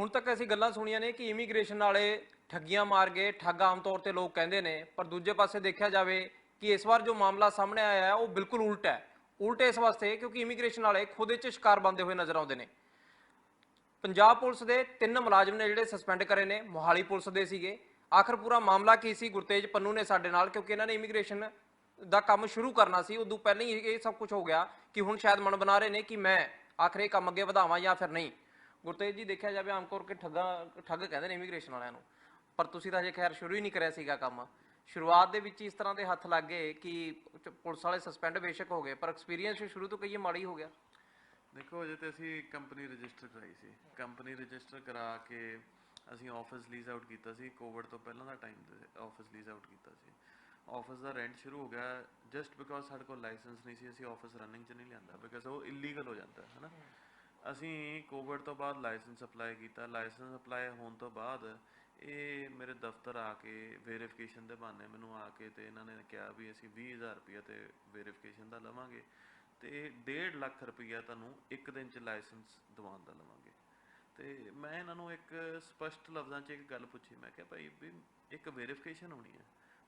ਹੁਣ ਤੱਕ ਅਸੀਂ ਗੱਲਾਂ ਸੁਣੀਆਂ ਨੇ ਕਿ ਇਮੀਗ੍ਰੇਸ਼ਨ ਵਾਲੇ ਠੱਗੀਆਂ ਮਾਰ ਗਏ, ਠੱਗ ਆਮ ਤੌਰ ਤੇ ਲੋਕ ਕਹਿੰਦੇ ਨੇ, ਪਰ ਦੂਜੇ ਪਾਸੇ ਦੇਖਿਆ ਜਾਵੇ ਕਿ ਇਸ ਵਾਰ ਜੋ ਮਾਮਲਾ ਸਾਹਮਣੇ ਆਇਆ ਹੈ, ਉਹ ਬਿਲਕੁਲ ਉਲਟ ਹੈ। ਉਲਟਾ ਇਸ ਵਾਸਤੇ ਕਿਉਂਕਿ ਇਮੀਗ੍ਰੇਸ਼ਨ ਵਾਲੇ ਖੁਦ ਇਹ 'ਚ ਸ਼ਿਕਾਰ ਬਣਦੇ ਹੋਏ ਨਜ਼ਰ ਆਉਂਦੇ ਨੇ। ਪੰਜਾਬ ਪੁਲਿਸ ਦੇ ਤਿੰਨ ਮੁਲਾਜ਼ਮ ਨੇ ਜਿਹੜੇ ਸਸਪੈਂਡ ਕਰੇ ਨੇ, ਮੋਹਾਲੀ ਪੁਲਿਸ ਦੇ ਸੀਗੇ। ਆਖਰ ਪੂਰਾ ਮਾਮਲਾ ਕੀ ਸੀ? ਗੁਰਤੇਜ ਪੰਨੂ ਨੇ ਸਾਡੇ ਨਾਲ, ਕਿਉਂਕਿ ਇਹਨਾਂ ਨੇ ਇਮੀਗ੍ਰੇਸ਼ਨ ਦਾ ਕੰਮ ਸ਼ੁਰੂ ਕਰਨਾ ਸੀ। ਉਦੋਂ ਪਹਿਲਾਂ ਹੀ ਇਹ ਸਭ ਕੁਝ ਹੋ ਗਿਆ ਕਿ ਹੁਣ ਸ਼ਾਇਦ ਮਨ ਬਣਾ ਰਹੇ ਨੇ ਕਿ ਮੈਂ ਆਖਰ ਇਹ ਕੰਮ ਅੱਗੇ ਵਧਾਵਾਂ ਜਾਂ ਫਿਰ ਨਹੀਂ। ਗੁਰਤੇਜ ਜੀ ਦੇਖਿਆ ਜਾਵੇ ਆਮ ਤੌਰ ਕੇ ਠੱਗਾ, ਠੱਗ ਕਹਿੰਦੇ ਨੇ ਇਮੀਗ੍ਰੇਸ਼ਨ ਵਾਲਿਆਂ ਨੂੰ। ਪਰ ਤੁਸੀਂ ਤਾਂ ਹਜੇ ਖੈਰ ਸ਼ੁਰੂ ਹੀ ਨਹੀਂ ਕਰਿਆ ਸੀਗਾ ਕੰਮ। ਸ਼ੁਰੂਆਤ ਦੇ ਵਿੱਚ ਹੀ ਇਸ ਤਰ੍ਹਾਂ ਦੇ ਹੱਥ ਲੱਗ ਗਏ ਕਿ ਚ- ਪੁਲਿਸ ਵਾਲੇ ਸਸਪੈਂਡ ਬੇਸ਼ੱਕ ਹੋ ਗਏ, ਪਰ ਐਕਸਪੀਰੀਅੰਸ ਸ਼ੁਰੂ ਤੋਂ ਕਹੀਏ ਮਾੜੀ ਹੋ ਗਿਆ। ਦੇਖੋ ਅਜੇ ਤੇ ਅਸੀਂ ਕੰਪਨੀ ਰਜਿਸਟਰ ਕਰਾਈ ਸੀ। ਕੰਪਨੀ ਰਜਿਸਟਰ ਕਰਾ ਕੇ ਅਸੀਂ ਆਫਿਸ ਲੀਜ਼ ਆਊਟ ਕੀਤਾ ਸੀ। ਕੋਵਿਡ ਤੋਂ ਪਹਿਲਾਂ ਦਾ ਟਾਈਮ ਤੇ ਆਫਿਸ ਲੀਜ਼ ਆਊਟ ਕੀਤਾ ਸੀ। ਆਫਿਸ ਦਾ ਰੈਂਟ ਸ਼ੁਰੂ ਹੋ ਗਿਆ ਜਸਟ ਬਿਕੋਜ਼ ਸਾਡੇ ਕੋਲ ਲਾਇਸੈਂਸ ਨਹੀਂ ਸੀ, ਅਸੀਂ ਆਫਿਸ ਰਨਿੰਗ 'ਚ ਨਹੀਂ ਲਿਆਂਦਾ ਬਿਕਾਜ਼ ਉਹ ਇਲੀਗਲ ਹੋ ਜਾਂਦਾ ਹੈ ਹਨਾ? ਅਸੀਂ ਕੋਵਿਡ ਤੋਂ ਬਾਅਦ ਲਾਇਸੈਂਸ ਅਪਲਾਈ ਕੀਤਾ। ਲਾਇਸੈਂਸ ਅਪਲਾਈ ਹੋਣ ਤੋਂ ਬਾਅਦ ਇਹ ਮੇਰੇ ਦਫ਼ਤਰ ਆ ਕੇ ਵੈਰੀਫਿਕੇਸ਼ਨ ਦੇ ਬਹਾਨੇ ਮੈਨੂੰ ਆ ਕੇ ਤੇ ਇਹਨਾਂ ਨੇ ਕਿਹਾ ਵੀ ਅਸੀਂ 20000 ਰੁਪਏ ਤੇ ਵੈਰੀਫਿਕੇਸ਼ਨ ਦਾ ਲਵਾਂਗੇ ਤੇ 1.5 ਲੱਖ ਰੁਪਈਆ ਤੁਹਾਨੂੰ ਇੱਕ ਦਿਨ ਚ ਲਾਇਸੈਂਸ ਦਿਵਾਉਣ ਦਾ ਲਵਾਂਗੇ। ਤੇ ਮੈਂ ਇਹਨਾਂ ਨੂੰ ਇੱਕ ਸਪਸ਼ਟ ਲਫ਼ਜ਼ਾਂ 'ਚ ਇੱਕ ਗੱਲ ਪੁੱਛੀ ਮੈਂ ਕਿਹਾ ਭਾਈ ਵੀ ਇੱਕ ਵੈਰੀਫਿਕੇਸ਼ਨ ਹੋਣੀ ਹੈ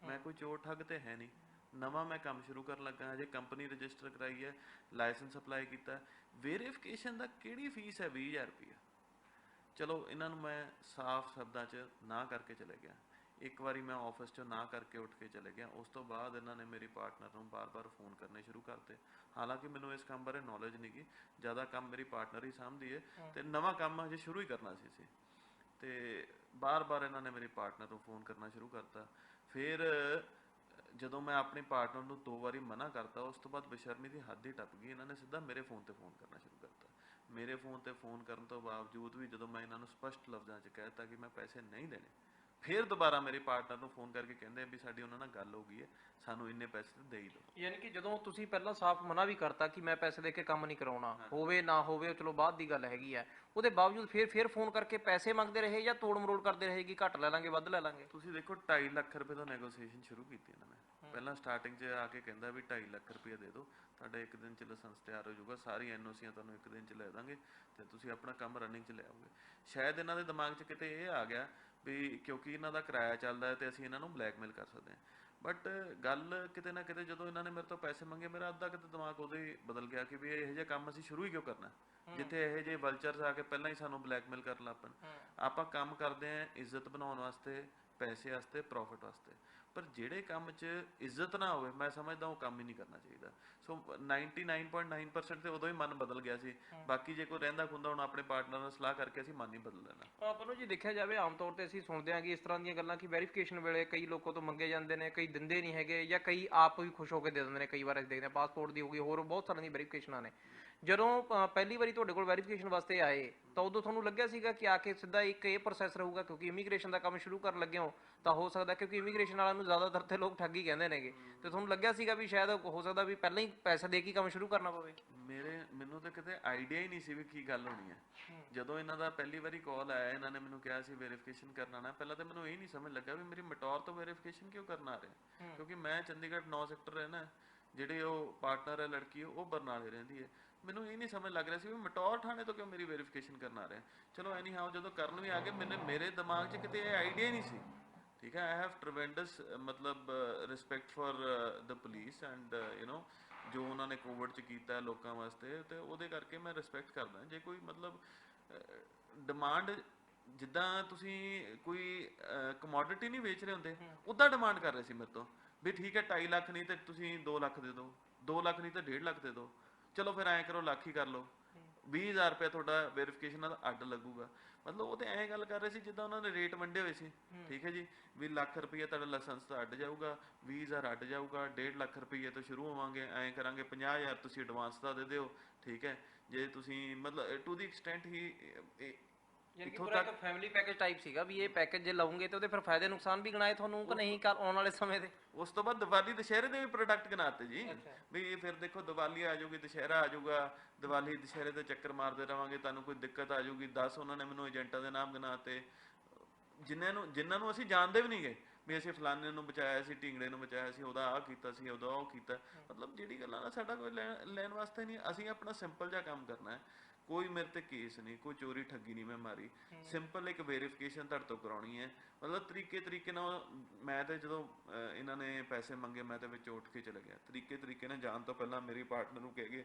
ਮੈਂ ਕੋਈ ਚੋਰ ਠੱਗ ਤੇ ਹੈ ਨਹੀਂ। ਨਵਾਂ ਮੈਂ ਕੰਮ ਸ਼ੁਰੂ ਕਰਨ ਲੱਗਾ ਹਜੇ ਕੰਪਨੀ ਰਜਿਸਟਰ ਕਰਾਈ ਹੈ ਲਾਇਸੈਂਸ ਅਪਲਾਈ ਕੀਤਾ ਵੈਰੀਫਿਕੇਸ਼ਨ ਦਾ ਕਿਹੜੀ ਫੀਸ ਹੈ 20000 ਰੁਪਈਆ? ਚਲੋ ਇਹਨਾਂ ਨੂੰ ਮੈਂ ਸਾਫ਼ ਸ਼ਬਦਾਂ 'ਚ ਨਾ ਕਰਕੇ ਚਲੇ ਗਿਆ। ਇੱਕ ਵਾਰੀ ਮੈਂ ਆਫਿਸ 'ਚੋਂ ਨਾ ਕਰਕੇ ਉੱਠ ਕੇ ਚਲੇ ਗਿਆ। ਉਸ ਤੋਂ ਬਾਅਦ ਇਹਨਾਂ ਨੇ ਮੇਰੀ ਪਾਰਟਨਰ ਨੂੰ ਬਾਰ-ਬਾਰ ਫੋਨ ਕਰਨੇ ਸ਼ੁਰੂ ਕਰਤੇ। ਹਾਲਾਂਕਿ ਮੈਨੂੰ ਇਸ ਕੰਮ ਬਾਰੇ ਨੌਲੇਜ ਨਹੀਂ ਗੀ। ਜ਼ਿਆਦਾ ਕੰਮ ਮੇਰੀ ਪਾਰਟਨਰ ਹੀ ਸਾਂਭਦੀ ਹੈ। ਤੇ ਨਵਾਂ ਕੰਮ ਹਜੇ ਸ਼ੁਰੂ ਹੀ ਕਰਨਾ ਸੀ ਸੀ ਤੇ ਬਾਰ-ਬਾਰ ਇਹਨਾਂ ਨੇ ਮੇਰੀ ਪਾਰਟਨਰ ਨੂੰ ਫੋਨ ਕਰਨਾ ਸ਼ੁਰੂ ਕਰਤਾ। ਫਿਰ ਜਦੋਂ ਮੈਂ ਆਪਣੇ ਪਾਰਟਨਰ ਨੂੰ ਦੋ ਵਾਰੀ ਮਨਾ ਕਰਤਾ ਉਸ ਤੋਂ ਬਾਅਦ ਬੇਸ਼ਰਮੀ ਦੀ ਹੱਦ ਹੀ ਟੱਪ ਗਈ। ਇਹਨਾਂ ਨੇ ਸਿੱਧਾ ਮੇਰੇ ਫੋਨ ਤੇ ਫੋਨ ਕਰਨਾ ਸ਼ੁਰੂ ਕਰਤਾ। ਮੇਰੇ ਫੋਨ ਤੇ ਫੋਨ ਕਰਨ ਤੋਂ ਬਾਵਜੂਦ ਵੀ ਜਦੋਂ ਮੈਂ ਇਹਨਾਂ ਨੂੰ ਸਪਸ਼ਟ ਲਫ਼ਜ਼ਾਂ 'ਚ ਕਹਿਤਾ ਕਿ ਮੈਂ ਪੈਸੇ ਨਹੀਂ ਦੇਣੇ ਫਿਰ ਦੁਬਾਰਾ ਮੇਰੇ ਪਾਰਟਨਰ ਨੂੰ ਫੋਨ ਕਰਕੇ ਕਹਿੰਦੇ ਵੀ ਸਾਡੀ ਉਹਨਾਂ ਨਾਲ ਗੱਲ ਹੋ ਗਈ ਹੈ ਸਾਨੂੰ ਇੰਨੇ ਪੈਸੇ ਦੇ ਹੀ ਦਿਓ। ਯਾਨੀ ਕਿ ਜਦੋਂ ਤੁਸੀਂ ਪਹਿਲਾਂ ਸਾਫ਼ ਮਨਾ ਵੀ ਕਰਤਾ ਕਿ ਮੈਂ ਪੈਸੇ ਦੇ ਕੇ ਕੰਮ ਨਹੀਂ ਕਰਾਉਣਾ ਹੋਵੇ ਨਾ ਹੋਵੇ ਚਲੋ ਬਾਅਦ ਦੀ ਗੱਲ ਹੈਗੀ ਆ ਉਹਦੇ ਬਾਵਜੂਦ ਫਿਰ ਫਿਰ ਫੋਨ ਕਰਕੇ ਪੈਸੇ ਮੰਗਦੇ ਰਹੇ ਜਾਂ ਤੋੜ ਮਰੋੜ ਕਰਦੇ ਰਹੇ ਕਿ ਘੱਟ ਲੈ ਲਾਂਗੇ ਵੱਧ ਲੈ ਲਾਂਗੇ? ਤੁਸੀਂ ਦੇਖੋ 2.5 ਲੱਖ ਰੁਪਏ ਤੋਂ ਨੈਗੋਸੀਏਸ਼ਨ ਸ਼ੁਰੂ ਕੀਤੀ ਇਹਨਾਂ ਨੇ। ਪਹਿਲਾਂ ਸਟਾਰਟਿੰਗ 'ਚ ਆ ਕੇ ਕਹਿੰਦਾ ਵੀ 2.5 ਲੱਖ ਰੁਪਏ ਦੇ ਦਿਓ ਤੁਹਾਡਾ ਇੱਕ ਦਿਨ 'ਚ ਲਾਇਸੈਂਸ ਤਿਆਰ ਹੋ ਜਾਊਗਾ ਸਾਰੀ ਐਨਓਸੀਆਂ ਤੁਹਾਨੂੰ ਇੱਕ ਦਿਨ 'ਚ ਲੈ ਦਾਂਗੇ ਤੇ ਤੁਸੀਂ ਆਪਣਾ ਕੰਮ ਰਨਿੰਗ 'ਚ ਲੈ ਆਓਗੇ। ਸ਼ਾਇਦ ਇਹਨਾਂ ਦੇ ਦਿਮਾਗ 'ਚ ਕਿਤੇ ਇਹ ਆ ਗਿਆ ਵੀ ਕਿਉਂਕਿ ਇਹਨਾਂ ਦਾ ਕਿਰਾਇਆ ਚੱਲਦਾ ਹੈ ਤੇ ਅਸੀਂ ਇਹਨਾਂ ਨੂੰ ਬਲੈਕਮੇਲ ਕਰ ਸਕਦੇ ਹਾਂ। ਬਟ ਗੱਲ ਕਿਤੇ ਨਾ ਕਿਤੇ ਜਦੋਂ ਇਹਨਾਂ ਨੇ ਮੇਰੇ ਤੋਂ ਪੈਸੇ ਮੰਗੇ ਮੇਰਾ ਅੱਧਾ ਕਿਤੇ ਦਿਮਾਗ ਉਦੋਂ ਹੀ ਬਦਲ ਗਿਆ ਕਿ ਵੀ ਇਹੋ ਜਿਹਾ ਕੰਮ ਅਸੀਂ ਸ਼ੁਰੂ ਹੀ ਕਿਉਂ ਕਰਨਾ ਜਿੱਥੇ ਇਹੋ ਜਿਹੇ ਵਲਚਰਸ ਆ ਕੇ ਪਹਿਲਾਂ ਹੀ ਸਾਨੂੰ ਬਲੈਕਮੇਲ ਕਰਨ ਲੱਗ ਪੈਣ। ਆਪਾਂ ਕੰਮ ਕਰਦੇ ਆਂ ਇੱਜ਼ਤ ਬਣਾਉਣ ਵਾਸਤੇ ਪੈਸੇ ਵਾਸਤੇ ਪ੍ਰੋਫਿਟ ਵਾਸਤੇ। ਪਰ ਜਿਹੜੇ ਕੰਮ 'ਚ ਇੱਜ਼ਤ ਨਾ ਹੋਵੇ ਮੈਂ ਸਮਝਦਾ ਉਹ ਕੰਮ ਹੀ ਨਹੀਂ ਕਰਨਾ ਚਾਹੀਦਾ। ਸੋ 99.9% ਤੇ ਉਦੋਂ ਹੀ ਮਨ ਬਦਲ ਗਿਆ ਸੀ। ਬਾਕੀ ਜੇ ਕੋਈ ਰਹਿੰਦਾ ਖੁੰਦਾ ਹੁਣ ਆਪਣੇ ਪਾਰਟਨਰ ਨਾਲ ਸਲਾਹ ਕਰਕੇ ਅਸੀਂ ਮਨ ਨਹੀਂ ਬਦਲ ਲੈਣਾ। ਆਪਾਂ ਨੂੰ ਜੀ ਦੇਖਿਆ ਜਾਵੇ ਆਮ ਤੌਰ ਤੇ ਅਸੀਂ ਸੁਣਦੇ ਹਾਂ ਕਿ ਇਸ ਤਰ੍ਹਾਂ ਦੀਆਂ ਗੱਲਾਂ ਕਿ ਵੈਰੀਫਿਕੇਸ਼ਨ ਵੇਲੇ ਕਈ ਲੋਕਾਂ ਤੋਂ ਮੰਗੇ ਜਾਂਦੇ ਨੇ ਕਈ ਦਿੰਦੇ ਨਹੀਂ ਹੈਗੇ ਜਾਂ ਕਈ ਆਪ ਵੀ ਖੁਸ਼ ਹੋ ਕੇ ਦੇ ਦਿੰਦੇ ਨੇ ਕਈ ਵਾਰ ਅਸੀਂ ਦੇਖਦੇ ਹਾਂ ਪਾਸਪੋਰਟ ਦੀ ਹੋ ਗਈ ਹੋਰ ਬਹੁਤ ਸਾਰੀਆਂ ਦੀ ਵੈਰੀਫਿਕੇਸ਼ਨਾਂ ਨੇ। ਜਦੋਂ ਅ, ਪਹਿਲੀ ਵਾਰੀ ਤੁਹਾਡੇ ਕੋਲ ਵੈਰੀਫਿਕੇਸ਼ਨ ਵਾਸਤੇ ਆਏ ਤਾਂ ਉਦੋਂ ਤੁਹਾਨੂੰ ਲੱਗਿਆ ਸੀਗਾ ਕਿ ਆ ਕੇ ਸਿੱਧਾ ਇੱਕ ਇਹ ਪ੍ਰੋਸੈਸ ਰਹੂਗਾ ਕਿਉਂਕਿ ਇਮੀਗ੍ਰੇਸ਼ਨ ਦਾ ਕੰਮ ਸ਼ੁਰੂ ਕਰਨ ਲੱਗੇ ਹੋ ਤਾਂ ਹੋ ਸਕਦਾ ਕਿਉਂਕਿ ਇਮੀਗ੍ਰੇਸ਼ਨ ਵਾਲਿਆਂ ਨੂੰ ਜ਼ਿਆਦਾਤਰ ਤੇ ਲੋਕ ਠੱਗੀ ਕਹਿੰਦੇ ਨੇਗੇ। ਤੇ ਤੁਹਾਨੂੰ ਲੱਗਿਆ ਸੀਗਾ ਵੀ ਸ਼ਾਇਦ ਹੋ ਸਕਦਾ ਵੀ ਪਹਿਲਾਂ ਹੀ ਪੈਸੇ ਦੇ ਕੇ ਕੰਮ ਸ਼ੁਰੂ ਕਰਨਾ ਪਵੇ? ਮੇਰੇ ਮੈਨੂੰ ਤਾਂ ਕਿਤੇ ਆਈਡੀਆ ਹੀ ਨਹੀਂ ਸੀ ਵੀ ਕੀ ਗੱਲ ਹੋਣੀ ਹੈ। ਜਦੋਂ ਇਹਨਾਂ ਦਾ ਪਹਿਲੀ ਵਾਰੀ ਕਾਲ ਆਇਆ ਇਹਨਾਂ ਨੇ ਮੈਨੂੰ ਕਿਹਾ ਸੀ ਵੈਰੀਫਿਕੇਸ਼ਨ ਕਰਨਾ ਨਾ ਪਹਿਲਾਂ ਤਾਂ ਮੈਨੂੰ ਇਹ ਨਹੀਂ ਸਮਝ ਲੱਗਾ ਵੀ ਮੇਰੀ ਮਟੌਰ ਤੋਂ ਵੈਰੀਫਿਕੇਸ਼ਨ ਕਿਉਂ ਕਰਨ ਆ ਰਹੇ। ਕਿਉਂਕਿ ਮੈਂ ਚੰਡੀਗੜ੍ਹ 9 ਸੈਕਟਰ ਰਹਿਣਾ ਜਿਹੜੇ ਉਹ ਪਾਰਟਨਰ ਹੈ ਲੜਕੀ ਉਹ ਬਰਨਾਲੇ ਰਹਿੰਦੀ ਹੈ। ਮੈਨੂੰ ਇਹ ਨਹੀਂ ਸਮਝ ਲੱਗ ਰਿਹਾ ਸੀ ਵੀ ਮਟੌਰ ਥਾਣੇ ਤੋਂ ਕਿਉਂ ਮੇਰੀ ਵੈਰੀਫਿਕੇਸ਼ਨ ਕਰਨ ਆ ਰਿਹਾ ਚਲੋ ਐਨੀ ਹਾਉ ਜਦੋਂ ਕਰਨ ਵੀ ਆ ਗਏ ਮੈਨੇ ਮੇਰੇ ਦਿਮਾਗ 'ਚ ਕਿਤੇ ਇਹ ਆਈਡੀਆ ਨਹੀਂ ਸੀ। ਠੀਕ ਹੈ ਆਈ ਹੈਵ ਟ੍ਰੈਵੈਂਡਸ ਮਤਲਬ respect for the police and you know ਜੋ ਉਹਨਾਂ ਨੇ ਕੋਵਿਡ 'ਚ ਕੀਤਾ ਲੋਕਾਂ ਵਾਸਤੇ ਤੇ ਉਹਦੇ ਕਰਕੇ ਮੈਂ ਰਿਸਪੈਕਟ ਕਰਦਾ ਜੇ ਕੋਈ ਮਤਲਬ ਡਿਮਾਂਡ ਜਿੱਦਾਂ ਤੁਸੀਂ ਕੋਈ ਕਮੋਡਿਟੀ ਨਹੀਂ ਵੇਚ ਰਹੇ ਹੁੰਦੇ ਉਦਾਂ ਡਿਮਾਂਡ ਕਰ ਰਹੇ ਸੀ ਮੇਰੇ ਤੋਂ। ਵੀ ਠੀਕ ਹੈ 2.5 ਲੱਖ ਨਹੀਂ ਤੇ ਤੁਸੀਂ 2 ਲੱਖ ਦੇ ਦਿਓ 2 ਲੱਖ ਨਹੀਂ ਤਾਂ 1.5 ਲੱਖ ਦੇ ਦਿਓ। ਚਲੋ ਫਿਰ ਐਂ ਕਰੋ ਲੱਖ ਹੀ ਕਰ ਲਓ। 20000 ਰੁਪਏ ਤੁਹਾਡਾ ਵੈਰੀਫਿਕੇਸ਼ਨ ਦਾ ਅੱਡ ਲੱਗੂਗਾ। ਮਤਲਬ ਉਹ ਤੇ ਐਂ ਗੱਲ ਕਰ ਰਹੇ ਸੀ ਜਿੱਦਾਂ ਉਹਨਾਂ ਨੇ ਰੇਟ ਵੰਡੇ ਹੋਏ ਸੀ। ਠੀਕ ਹੈ ਜੀ? ਵੀ ਲੱਖ ਰੁਪਏ ਤੁਹਾਡਾ ਲਾਇਸੈਂਸ ਦਾ ਅੱਡ ਜਾਊਗਾ 20000 ਅੱਡ ਜਾਊਗਾ 1.5 ਲੱਖ ਰੁਪਏ ਤੋਂ ਸ਼ੁਰੂ ਹੋਵਾਂਗੇ ਐਂ ਕਰਾਂਗੇ 50000 ਤੁਸੀਂ ਐਡਵਾਂਸ ਦਾ ਦੇ ਦਿਓ। ਠੀਕ ਹੈ? ਜੇ ਤੁਸੀਂ ਮਤਲਬ ਟੂ ਦੀ ਐਕਸਟੈਂਟ ਹੀ ਯਾਨੀ ਕਿ ਪੂਰਾ ਇੱਕ ਫੈਮਿਲੀ ਪੈਕੇਜ ਟਾਈਪ ਸੀਗਾ ਵੀ ਇਹ ਪੈਕੇਜ ਜੇ ਲਓਗੇ ਤੇ ਉਹਦੇ ਫਿਰ ਫਾਇਦੇ ਨੁਕਸਾਨ ਵੀ ਗਣਾਏ ਤੁਹਾਨੂੰ ਕਿ ਨਹੀਂ ਕੱਲ ਆਉਣ ਵਾਲੇ ਸਮੇਂ ਦੇ? ਉਸ ਤੋਂ ਬਾਅਦ ਦੀਵਾਲੀ ਦੁਸ਼ਹਿਰੇ ਦੇ ਵੀ ਪ੍ਰੋਡਕਟ ਗਨਾਤੇ ਜੀ। ਵੀ ਇਹ ਫਿਰ ਦੇਖੋ ਦੀਵਾਲੀ ਆ ਜਾਊਗੀ ਦੁਸ਼ਹਿਰਾ ਆ ਜਾਊਗਾ ਦੀਵਾਲੀ ਦੁਸ਼ਹਿਰੇ ਦੇ ਚੱਕਰ ਮਾਰਦੇ ਰਵਾਂਗੇ ਤੁਹਾਨੂੰ ਕੋਈ ਦਿੱਕਤ ਆ ਜਾਊਗੀ 10 ਉਹਨਾਂ ਨੇ ਮੈਨੂੰ ਏਜੰਟਾਂ ਦੇ ਨਾਮ ਗਨਾਤੇ ਜਿਨ੍ਹਾਂ ਨੂੰ ਜਿਨ੍ਹਾਂ ਨੂੰ ਅਸੀਂ ਜਾਣਦੇ ਵੀ ਨਹੀਂ ਗਏ ਵੀ ਅਸੀਂ ਫਲਾਣੇ ਨੂੰ ਬਚਾਇਆ ਸੀ ਢਿੰਗੜੇ ਨੂੰ ਬਚਾਇਆ ਸੀ ਉਹਦਾ ਆਹ ਕੀਤਾ ਸੀ ਉਹਦਾ ਉਹ ਕੀਤਾ। ਮਤਲਬ ਜਿਹੜੀ ਗੱਲਾਂ ਦਾ ਸਾਡਾ ਕੋਈ ਲੈਣ ਲੈਣ ਵਾਸਤੇ ਨਹੀਂ ਅਸੀਂ ਆਪਣਾ ਸਿੰਪਲ ਜਿਹਾ ਕੰਮ ਕਰਨਾ ਹੈ। ਕੋਈ ਮੇਰੇ ਤੇ ਕੇਸ ਨਹੀਂ ਕੋਈ ਚੋਰੀ ਠੱਗੀ ਨਹੀਂ ਮੈਂ ਮਾਰੀ। ਸਿੰਪਲ ਇੱਕ ਵੈਰੀਫਿਕੇਸ਼ਨ ਤੁਹਾਡੇ ਤੋਂ ਕਰਾਉਣੀ ਹੈ। ਮਤਲਬ ਤਰੀਕੇ ਤਰੀਕੇ ਨਾਲ ਮੈਂ ਤੇ ਜਦੋਂ ਇਹਨਾਂ ਨੇ ਪੈਸੇ ਮੰਗੇ ਮੈਂ ਤੇ ਵਿੱਚ ਉੱਠ ਕੇ ਚਲੇ ਗਿਆ। ਤਰੀਕੇ ਤਰੀਕੇ ਨਾਲ ਜਾਣ ਤੋਂ ਪਹਿਲਾਂ ਮੇਰੀ ਪਾਰਟਨਰ ਨੂੰ ਕਹਿ ਗਏ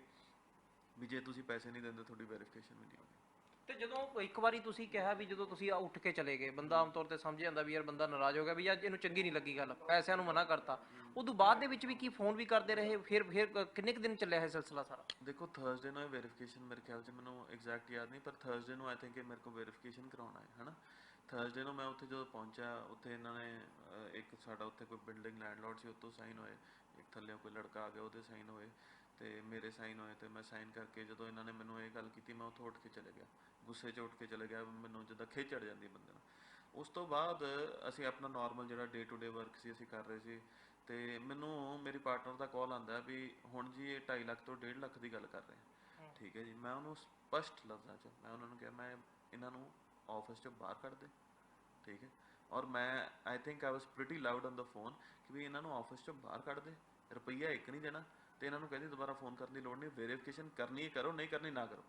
ਵੀ ਜੇ ਤੁਸੀਂ ਪੈਸੇ ਨਹੀਂ ਦਿੰਦੇ ਤੁਹਾਡੀ ਵੈਰੀਫਿਕੇਸ਼ਨ ਵੀ ਨਹੀਂ ਹੋਣੀ। ਤੇ ਜਦੋਂ ਇੱਕ ਵਾਰੀ ਤੁਸੀਂ ਕਿਹਾ ਵੀ ਜਦੋਂ ਤੁਸੀਂ ਉੱਠ ਕੇ ਚਲੇ ਗਏ, ਬੰਦਾ ਆਮ ਤੌਰ ਤੇ ਸਮਝ ਜਾਂਦਾ ਵੀ ਯਾਰ ਬੰਦਾ ਨਾਰਾਜ਼ ਹੋ ਗਿਆ ਵੀ ਅੱਜ ਇਹਨੂੰ ਚੰਗੀ ਨਹੀਂ ਲੱਗੀ ਗੱਲ, ਪੈਸਿਆਂ ਨੂੰ ਮਨਾ ਕਰਤਾ। ਉਦੋਂ ਬਾਅਦ ਦੇ ਵਿੱਚ ਵੀ ਕੀ ਫੋਨ ਵੀ ਕਰਦੇ ਰਹੇ, ਫਿਰ ਫਿਰ ਕਿੰਨੇ ਕੁ ਦਿਨ ਚੱਲਿਆ ਇਹ ਸਿਲਸਿਲਾ ਸਾਰਾ? ਦੇਖੋ ਥਰਸਡੇ ਨੂੰ ਵੈਰੀਫਿਕੇਸ਼ਨ ਮੇਰੇ ਖਿਆਲ 'ਚ ਮੈਨੂੰ ਐਗਜ਼ੈਕਟ ਯਾਦ ਨਹੀਂ, ਪਰ ਥਰਸਡੇ ਨੂੰ ਆਈ ਥਿੰਕ ਇਹ ਮੇਰੇ ਕੋਲ ਵੈਰੀਫਿਕੇਸ਼ਨ ਕਰਾਉਣਾ ਹੈ ਹਨਾ? ਥਰਸਡੇ ਨੂੰ ਮੈਂ ਉੱਥੇ ਜਦੋਂ ਪਹੁੰਚਿਆ, ਉੱਥੇ ਇਹਨਾਂ ਨੇ ਇੱਕ ਸਾਡਾ ਉੱਥੇ ਕੋਈ ਬਿਲਡਿੰਗ ਲੈਂਡਲੋਰਡ ਸੀ ਉੱਤੋਂ ਸਾਈਨ ਹੋਏ, ਇੱਕ ਥੱਲੇ ਕੋਈ ਲੜਕਾ ਆ ਗਿਆ, ਉਹਦੇ ਸਾਈਨ ਹੋਏ। ਤੇ ਮੇਰੇ ਸਾਈਨ ਹੋਏ ਤੇ ਮੈਂ ਸਾਈਨ ਕਰਕੇ ਜਦੋਂ ਇਹਨਾਂ ਨੇ ਮੈਨੂੰ ਇਹ ਗੱਲ ਕੀਤੀ ਮੈਂ ਉੱਥੋਂ ਉੱਠ ਕੇ ਚਲੇ ਗਿਆ। ਗੁੱਸੇ 'ਚ ਉੱਠ ਕੇ ਚਲੇ ਗਿਆ ਮੈਨੂੰ ਜਿੱਦਾਂ ਖਿੱਚ ਚੜ ਜਾਂਦੀ ਬੰਦੇ ਨੂੰ ਉਸ ਤੋਂ ਬਾਅਦ ਅਸੀਂ ਆਪਣਾ ਨਾਰਮਲ ਜਿਹੜਾ ਡੇ ਟੂ ਡੇ ਵਰਕ ਸੀ ਅਸੀਂ ਕਰ ਰਹੇ ਸੀ। ਤੇ ਮੈਨੂੰ ਮੇਰੀ ਪਾਰਟਨਰ ਦਾ ਕਾਲ ਆਂਦਾ ਵੀ ਹੁਣ ਜੀ ਇਹ 2.5 ਲੱਖ ਤੋਂ 1.5 ਲੱਖ ਦੀ ਗੱਲ ਕਰ ਰਹੇ ਹਾਂ। ਠੀਕ ਹੈ ਜੀ ਮੈਂ ਉਹਨੂੰ ਸਪਸ਼ਟ ਲਫ਼ਜ਼ਾਂ 'ਚ ਮੈਂ ਉਹਨਾਂ ਨੂੰ ਕਿਹਾ ਮੈਂ ਇਹਨਾਂ ਨੂੰ ਆਫਿਸ 'ਚੋਂ ਬਾਹਰ ਕੱਢ ਦੇ। ਠੀਕ ਹੈ। ਔਰ ਮੈਂ I think I was pretty loud on the phone ਕਿ ਵੀ ਇਹਨਾਂ ਨੂੰ ਆਫਿਸ 'ਚੋਂ ਬਾਹਰ ਕੱਢ ਦੇ। ਰੁਪਈਆ ਇੱਕ ਨਹੀਂ ਦੇਣਾ। ਤੇ ਇਹਨਾਂ ਨੂੰ ਕਹਿੰਦੇ ਦੁਬਾਰਾ ਫੋਨ ਕਰਨ ਦੀ ਲੋੜ ਨਹੀਂ ਵੈਰੀਫਿਕੇਸ਼ਨ ਕਰਨੀ ਹੈ ਕਰੋ ਨਹੀਂ ਕਰਨੀ ਨਾ ਕਰੋ।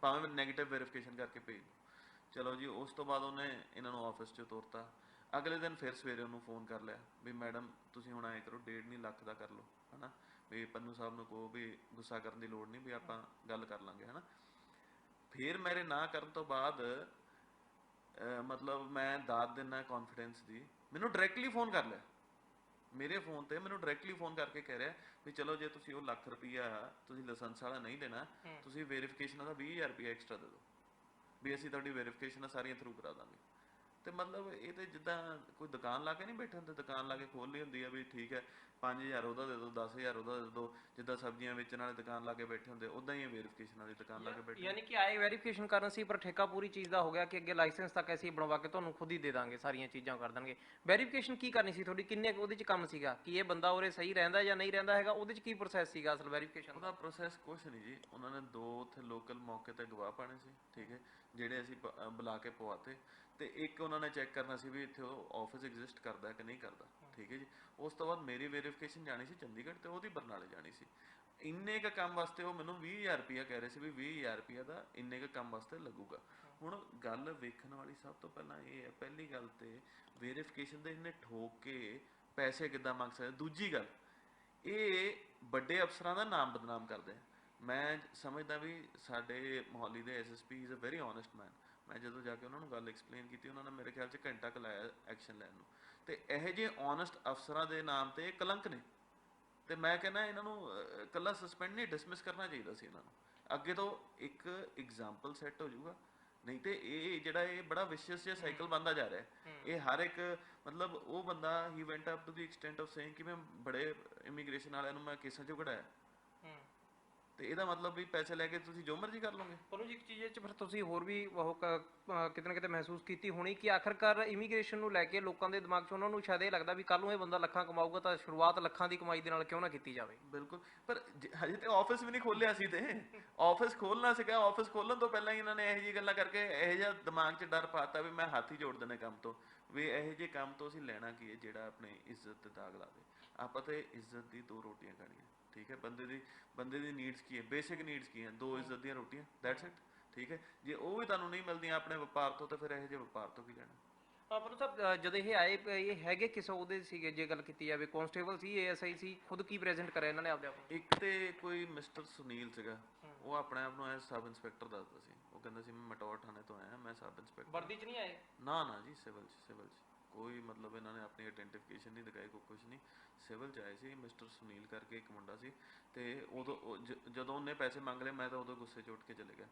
ਭਾਵੇਂ ਮੈਂ 네ਗੇਟਿਵ ਵੈਰੀਫਿਕੇਸ਼ਨ ਕਰਕੇ ਭੇਜ ਦਿਓ ਚਲੋ ਜੀ ਉਸ ਤੋਂ ਬਾਅਦ ਉਹਨੇ ਇਹਨਾਂ ਨੂੰ ਆਫਿਸ 'ਚ ਤੋਰਤਾ। ਅਗਲੇ ਦਿਨ ਫਿਰ ਸਵੇਰੇ ਉਹਨੂੰ ਫੋਨ ਕਰ ਲਿਆ ਵੀ ਮੈਡਮ ਤੁਸੀਂ ਹੁਣ ਐਂ ਕਰੋ 1.5 ਨਹੀਂ ਲੱਖ ਦਾ ਕਰ ਲਓ ਹਨਾ? ਵੀ ਪੰਨੂ ਸਾਹਿਬ ਨੂੰ ਕਹੋ ਵੀ ਗੁੱਸਾ ਕਰਨ ਦੀ ਲੋੜ ਨਹੀਂ ਵੀ ਆਪਾਂ ਗੱਲ ਕਰ ਲਾਂਗੇ ਹਨਾ? ਫਿਰ ਮੇਰੇ ਨਾ ਕਰਨ ਤੋਂ ਬਾਅਦ ਮਤਲਬ ਮੈਂ ਦਾਦ ਦਿੰਨਾ ਕੌਨਫੀਡੈਂਸ ਦੀ ਮੈਨੂੰ ਡਾਇਰੈਕਟਲੀ ਫੋਨ ਕਰ ਲਿਆ। ਮੇਰੇ ਫੋਨ ਤੇ ਮੈਨੂੰ ਡਾਇਰੈਕਟਲੀ ਫੋਨ ਕਰਕੇ ਕਹਿ ਰਿਹਾ ਵੀ ਚਲੋ ਜੇ ਤੁਸੀਂ ਉਹ ਲੱਖ ਰੁਪਈਆ ਤੁਸੀਂ ਲਾਇਸੈਂਸ ਵਾਲਾ ਨਹੀਂ ਦੇਣਾ ਤੁਸੀਂ ਵੈਰੀਫਿਕੇਸ਼ਨ ਦਾ 20000 ਰੁਪਈਆ ਐਕਸਟਰਾ ਦੇ ਦਿਓ। ਵੀ ਅਸੀਂ ਤੁਹਾਡੀ ਵੈਰੀਫਿਕੇਸ਼ਨ ਸਾਰੀਆਂ ਥਰੂ ਕਰਾ ਦਾਂਗੇ। ਤੇ ਮਤਲਬ ਇਹ ਤੇ ਜਿੱਦਾਂ ਕੋਈ ਦੁਕਾਨ ਲਾ ਕੇ ਨਹੀਂ ਬੈਠੇ ਹੁੰਦੇ ਦੁਕਾਨ ਲਾ ਕੇ ਖੋਲ ਲਈ ਹੁੰਦੀ ਆ ਵੀ ਠੀਕ ਹੈ 5000 ਉਹਦਾ ਦੇ ਦਿਓ 10000 ਉਹਦਾ ਦੇ ਦਿਓ ਜਿੱਦਾਂ ਸਬਜ਼ੀਆਂ ਵੇਚਣ ਵਾਲੇ ਦੁਕਾਨ ਲਾ ਕੇ ਬੈਠੇ ਹੁੰਦੇ ਉਦਾਂ ਹੀ ਵੈਰੀਫਿਕੇਸ਼ਨ ਵਾਲੀ ਦੁਕਾਨ ਲਾ ਕੇ ਬੈਠੇ ਯਾਨੀ ਕਿ ਆਏ ਵੈਰੀਫਿਕੇਸ਼ਨ ਕਰਨ ਸੀ ਪਰ ਠੇਕਾ ਪੂਰੀ ਚੀਜ਼ ਦਾ ਹੋ ਗਿਆ ਕਿ ਅੱਗੇ ਲਾਇਸੈਂਸ ਤੱਕ ਅਸੀਂ ਬਣਵਾ ਕੇ ਤੁਹਾਨੂੰ ਖੁਦ ਹੀ ਦੇ ਦਾਂਗੇ ਸਾਰੀਆਂ ਚੀਜ਼ਾਂ ਕਰ ਦੇਣਗੇ। ਵੈਰੀਫਿਕੇਸ਼ਨ ਕੀ ਕਰਨੀ ਸੀ ਤੁਹਾਡੀ? ਕਿੰਨੇ ਕੁ ਉਹਦੇ ਚ ਕੰਮ ਸੀਗਾ? ਕਿ ਇਹ ਬੰਦਾ ਉਰੇ ਸਹੀ ਰਹਿੰਦਾ ਜਾਂ ਨਹੀਂ ਰਹਿੰਦਾ ਹੈਗਾ? ਉਹਦੇ ਚ ਕੀ ਪ੍ਰੋਸੈਸ ਸੀਗਾ ਅਸਲ ਵੈਰੀਫਿਕੇਸ਼ਨ ਉਹਦਾ ਪ੍ਰੋਸੈਸ ਕੁਛ ਨਹੀਂ ਜੀ। ਉਹਨਾਂ ਨੇ ਦੋ ਉੱਥੇ ਲੋਕਲ ਮੌਕੇ ਤੇ ਗਵਾਹ ਪਾਣੇ ਸੀ ਠੀਕ ਹੈ ਜਿਹੜੇ ਅਸੀਂ ਬੁਲਾ ਕੇ ਪਵਾਤੇ। ਤੇ ਇੱਕ ਉਹਨਾਂ ਨੇ ਚੈੱਕ ਕਰਨਾ ਸੀ ਵੀ ਇੱਥੇ ਉਹ ਆਫਿਸ ਐਗਜ਼ਿਸਟ ਕਰਦਾ ਕਿ ਨਹੀਂ ਕਰਦਾ। ਠੀਕ ਹੈ ਜੀ। ਉਸ ਤੋਂ ਬਾਅਦ ਮੇਰੀ ਵੈਰੀਫਿਕੇਸ਼ਨ ਜਾਣੀ ਸੀ ਚੰਡੀਗੜ੍ਹ ਤੇ ਉਹਦੀ ਬਰਨਾਲੇ ਜਾਣੀ ਸੀ। ਇੰਨੇ ਕ ਕੰਮ ਵਾਸਤੇ ਉਹ ਮੈਨੂੰ 20000 ਰੁਪਇਆ ਕਹਿ ਰਹੇ ਸੀ ਵੀ 20000 ਰੁਪਇਆ ਦਾ ਇੰਨੇ ਕ ਕੰਮ ਵਾਸਤੇ ਲੱਗੂਗਾ। ਹੁਣ ਗੱਲ ਵੇਖਣ ਵਾਲੀ ਸਭ ਤੋਂ ਪਹਿਲਾਂ ਇਹ ਹੈ ਪਹਿਲੀ ਗੱਲ ਤੇ ਵੈਰੀਫਿਕੇਸ਼ਨ ਦੇ ਇਹਨੇ ਠੋਕ ਕੇ ਪੈਸੇ ਕਿੱਦਾਂ ਮੰਗ ਸਕਦੇ? ਦੂਜੀ ਗੱਲ ਇਹ ਵੱਡੇ ਅਫਸਰਾਂ ਦਾ ਨਾਮ ਬਦਨਾਮ ਕਰਦੇ ਆ। ਮੈਂ ਸਮਝਦਾ ਵੀ ਸਾਡੇ ਮੁਹੱਲੀ ਦੇ SSP is a very honest man ਮੈਂ ਜਦੋਂ ਜਾ ਕੇ ਉਹਨਾਂ ਨੂੰ ਗੱਲ ਐਕਸਪਲੇਨ ਕੀਤੀ ਉਹਨਾਂ ਨੇ ਮੇਰੇ ਖਿਆਲ 'ਚ ਘੰਟਾ ਕੁ ਲਾਇਆ ਐਕਸ਼ਨ ਲੈਣ ਨੂੰ। ਤੇ ਇਹੋ ਜਿਹੇ ਓਨੈਸਟ ਅਫਸਰਾਂ ਦੇ ਨਾਮ ਤੇ ਕਲੰਕ ਨੇ। ਤੇ ਮੈਂ ਕਹਿੰਦਾ ਇਹਨਾਂ ਨੂੰ ਇਕੱਲਾ ਸਸਪੈਂਡ ਨਹੀਂ ਡਿਸਮਿਸ ਕਰਨਾ ਚਾਹੀਦਾ ਸੀ ਇਹਨਾਂ ਨੂੰ। ਅੱਗੇ ਤੋਂ ਇੱਕ ਐਗਜ਼ਾਮਪਲ ਸੈੱਟ ਹੋ ਜਾਊਗਾ। ਨਹੀਂ ਤੇ ਇਹ ਜਿਹੜਾ ਇਹ ਬੜਾ ਵਿਸ਼ੇਸ਼ ਜਿਹਾ ਸਾਈਕਲ ਬੰਦਾ ਜਾ ਰਿਹਾ ਹੈ। ਇਹ ਹਰ ਇੱਕ ਮਤਲਬ ਉਹ ਬੰਦਾ ਹੀ went up to the extent of saying ਕਿ ਮੈਂ ਬੜੇ ਇਮੀਗ੍ਰੇਸ਼ਨ ਵਾਲਿਆਂ ਨੂੰ ਮੈਂ ਕੇਸਾਂ 'ਚੋਂ ਕਢਾਇਆ। ਤੇ ਇਹਦਾ ਮਤਲਬ ਵੀ ਪੈਸੇ ਲੈ ਕੇ ਤੁਸੀਂ ਜੋ ਮਰਜ਼ੀ ਕਰ ਲਓਗੇ। ਪਰ ਜੀ ਇੱਕ ਚੀਜ਼ ਇਹ ਚ ਫਿਰ ਤੁਸੀਂ ਹੋਰ ਵੀ ਉਹ ਕ- ਅਹ ਕਿਤੇ ਨਾ ਕਿਤੇ ਮਹਿਸੂਸ ਕੀਤੀ ਹੋਣੀ ਕਿ ਆਖਰਕਾਰ ਇਮੀਗ੍ਰੇਸ਼ਨ ਨੂੰ ਲੈ ਕੇ ਲੋਕਾਂ ਦੇ ਦਿਮਾਗ 'ਚ ਉਹਨਾਂ ਨੂੰ ਸ਼ਾਇਦ ਇਹ ਲੱਗਦਾ ਵੀ ਕੱਲ ਨੂੰ ਇਹ ਬੰਦਾ ਲੱਖਾਂ ਕਮਾਊਗਾ ਤਾਂ ਸ਼ੁਰੂਆਤ ਲੱਖਾਂ ਦੀ ਕਮਾਈ ਦੇ ਨਾਲ ਕਿਉਂ ਨਾ ਕੀਤੀ ਜਾਵੇ। ਬਿਲਕੁਲ। ਪਰ ਜ- ਹਜੇ ਤੇ ਆਫਿਸ ਵੀ ਨਹੀਂ ਖੋਲਿਆ ਸੀ ਤੇ। ਆਫਿਸ ਖੋਲਣਾ ਸੀਗਾ ਆਫਿਸ ਖੋਲਣ ਤੋਂ ਪਹਿਲਾਂ ਹੀ ਇਹਨਾਂ ਨੇ ਇਹੋ ਜਿਹੀ ਗੱਲਾਂ ਕਰਕੇ ਇਹੋ ਜਿਹਾ ਦਿਮਾਗ 'ਚ ਡਰ ਪਾਤਾ ਵੀ ਮੈਂ ਹੱਥ ਹੀ ਜੋੜ ਦੇਣੇ ਕੰਮ ਤੋਂ ਵੀ ਇਹੋ ਜਿਹੇ ਕੰਮ ਤੋਂ ਅਸੀਂ ਲੈਣਾ ਕੀ ਹੈ ਜਿਹੜਾ ਆਪਣੇ ਇੱਜ਼ਤ ਤੇ ਦਾਗ ਲਾਵੇ। ਆਪਾਂ ਤੇ ਇੱਜ਼ਤ ਦੀ ਦੋ ਰੋਟੀਆਂ ਖਾਣੀਆਂ। ਠੀਕ ਹੈ? ਬੰਦੇ ਦੀ ਬੰਦੇ ਦੀ ਨੀਡਸ ਕੀ ਹੈ? ਬੇਸਿਕ ਨੀਡਸ ਕੀ ਹੈ? ਦੋ ਇੱਜ਼ਤ ਦੀਆਂ ਰੋਟੀਆਂ ਦੈਟਸ ਇਟ ਠੀਕ ਹੈ? ਜੇ ਉਹ ਵੀ ਤੁਹਾਨੂੰ ਨਹੀਂ ਮਿਲਦੀਆਂ ਆਪਣੇ ਵਪਾਰ ਤੋਂ ਤਾਂ ਫਿਰ ਇਹੋ ਜਿਹੇ ਵਪਾਰ ਤੋਂ ਕੀ ਲੈਣਾ? ਹਾਂ ਪਰ ਸਾਹਿਬ ਜਦੋਂ ਇਹ ਆਏ ਇਹ ਹੈਗੇ ਕਿਸ ਉਹਦੇ ਸੀਗੇ ਜੇ ਗੱਲ ਕੀਤੀ ਜਾਵੇ? ਕਨਸਟੇਬਲ ਸੀ ਏਐਸਆਈ ਸੀ ਖੁਦ ਕੀ ਪ੍ਰੈਜ਼ੈਂਟ ਕਰਿਆ ਇਹਨਾਂ ਨੇ ਆਪਦੇ ਆਪ ਇੱਕ ਤੇ ਕੋਈ ਮਿਸਟਰ ਸੁਨੀਲ ਸੀਗਾ ਉਹ ਆਪਣੇ ਆਪ ਨੂੰ ਐ ਸਬ ਇੰਸਪੈਕਟਰ ਦੱਸਦਾ ਸੀ। ਉਹ ਕਹਿੰਦਾ ਸੀ ਮੈਂ ਮਟੌਰ ਥਾਣੇ ਤੋਂ ਆਇਆ ਮੈਂ ਸਬ ਇੰਸਪੈਕਟਰ ਵਰਦੀ 'ਚ ਨਹੀਂ ਆਏ? ਨਾ ਨਾ ਜੀ ਸਿਵਲ ਚ ਸਿਵਲ ਚ। ਕੋਈ ਮਤਲਬ ਇਹਨਾਂ ਨੇ ਆਪਣੀ ਆਇਡੈਂਟੀਫਿਕੇਸ਼ਨ ਨਹੀਂ ਦਿਖਾਈ ਕੋਈ ਕੁਝ ਨਹੀਂ। ਸਿਵਲ ਚ ਆਏ ਸੀ ਮਿਸਟਰ ਸੁਨੀਲ ਕਰਕੇ ਇੱਕ ਮੁੰਡਾ ਸੀ ਤੇ ਉਦੋਂ ਜਦੋਂ ਉਹਨੇ ਪੈਸੇ ਮੰਗ ਲਏ ਮੈਂ ਤਾਂ ਉਦੋਂ ਗੁੱਸੇ ਚ ਉੱਠ ਕੇ ਚਲੇ ਗਿਆ।